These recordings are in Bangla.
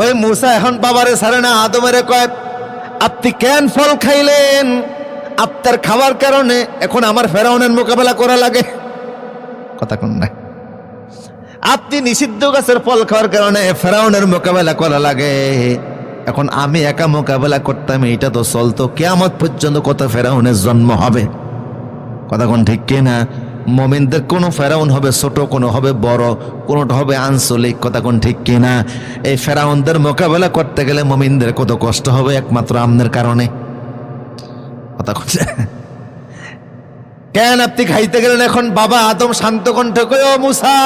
ওই মুসা এখন বাবারে সারে না, আদমেরে কয়, আপনি কেন ফল খাইলেন? আপনার খাওয়ার কারণে এখন আমার ফেরাউনের মোকাবেলা করা লাগে। কথা কোন না আপনি নিষিদ্ধ গাছের ফল খাওয়ার কারণে ফেরাউনের মোকাবেলা করা লাগে। এখন আমি একা মোকাবেলা করতাম এটা তো চলতো। কেয়ামত পর্যন্ত কত ফেরাউনের জন্ম হবে? কথা কোন ঠিক কিনা? মমিনদের কোনো ফেরাউন হবে ছোট, কোনো হবে বড়, কোনোটা হবে আঞ্চলিক, কথা কোন ঠিক কিনা? এই ফেরাউনদের মোকাবেলা করতে গেলে মমিনদের কত কষ্ট হবে একমাত্র আমনের কারণে? কথা কোন কেন আপনি খাইতে গেলেন এখন? বাবা আদম শান্ত কণ্ঠে কই ও মুসা,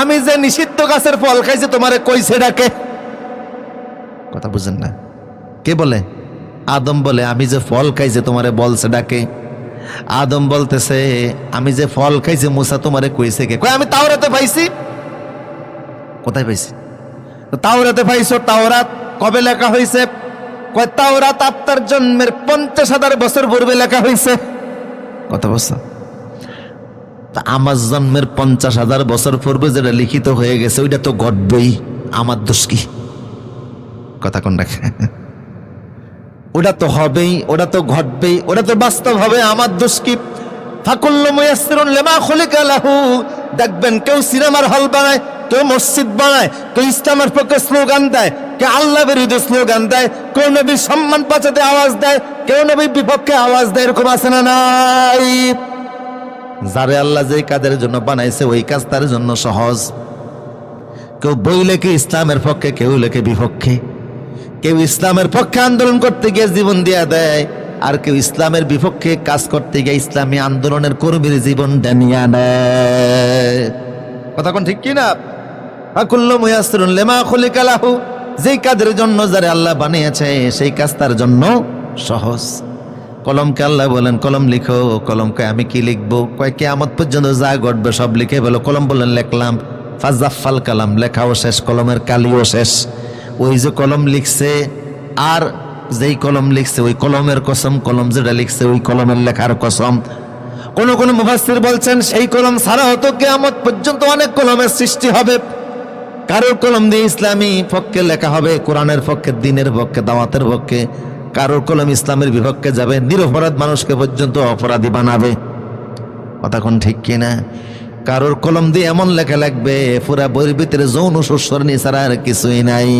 আমি যে নিষিদ্ধ গাছের ফল খাইছি, তোমারে কইছে ডাকে? কথা বুঝেন না। কে বলে? আদম বলে, আমি যে ফল খাইছে, তোমারে বলছে ডাকে। আদম বলতেছে, আমি যে ফল খাইছি, মুসা তোমারে কইছে কে? কই আমি তাওরাতে পাইছি। কোথায় পাইছি? তাওরাতে পাইছো, তাওরাত কবে লেখা হয়েছে কয়, তাওরাত আপনার জন্মের পঞ্চাশ হাজার বছর পূর্বে লেখা হয়েছে কত বছর? আমার জন্মের পঞ্চাশ হাজার বছর পূর্বে যেটা লিখিত হয়ে গেছে, ওইটা তো ঘটবেই আমার দোষ কি? কথা কোন রাখে ওটা তো হবেই, ওটা তো ঘটবেই, ওটা তো বাস্তব হবে, আমার দোষ কি? দেখবেন কেউ সিনেমার হল বানায়, কেউ মসজিদ বানায়, কেউ ইসলামের পক্ষে স্লোগান দেয়, কেউ আল্লাহ বিরুদ্ধে স্লোগান দেয়, কেউ নবীর সম্মান পাচাতে আওয়াজ দেয়, কেউ নবীর বিপক্ষে আওয়াজ দেয়, এরকম আছে না নাই? যারে আল্লাহ যেই কাজের জন্য বানাইছে, ওই কাজ তার জন্য সহজ। কেউ বই লেখে ইসলামের পক্ষে, কেউ লেখে বিপক্ষে। কেউ ইসলামের পক্ষে আন্দোলন করতে গিয়ে জীবন দিয়া দেয়, আর কেউ ইসলামের বিপক্ষে কাজ করতে গিয়ে ইসলামী আন্দোলনের কর্মীর জীবন ডানিয়া নেয় কথা কোন ঠিক কিনা? লিমা কাজের জন্য যারে আল্লাহ বানিয়েছে, সেই কাজ তার জন্য সহজ। কলমকে আল্লাহ বলেন, কলম লিখো, কলমকে আমি কি লিখব? কয়, কেয়ামত পর্যন্ত যা ঘটবে সব লিখে বলো কলম বলেন, লিখলাম ফাজাফাল কালাম, লেখাও শেষ, কলমের কালিও শেষ। ওই যে কলম লিখছে, আর যেই কলম লিখছে, ওই কলমের কসম, কলম যেটা লিখছে, ওই কলমের লেখার কসম। কোন কোন মুফাসসির বলছেন, সেই কলম ছাড়া হতো কেয়ামত পর্যন্ত অনেক কলমের সৃষ্টি হবে। কারোর কলম দিয়ে ইসলামী পক্ষে লেখা হবে, কোরআনের পক্ষে, দিনের পক্ষে, দাওয়াতের পক্ষে। কারোর কলম ইসলামের বিপক্ষে যাবে, নিরপরাধ মানুষকে পর্যন্ত অপরাধী বানাবে। কথা কোন ঠিক কিনা? কারোর কলম দিয়ে এমন লেখা লাগবে, পুরা বইয়ের ভিতরে যৌন শস্যর ছাড়া আর কিছুই নাই।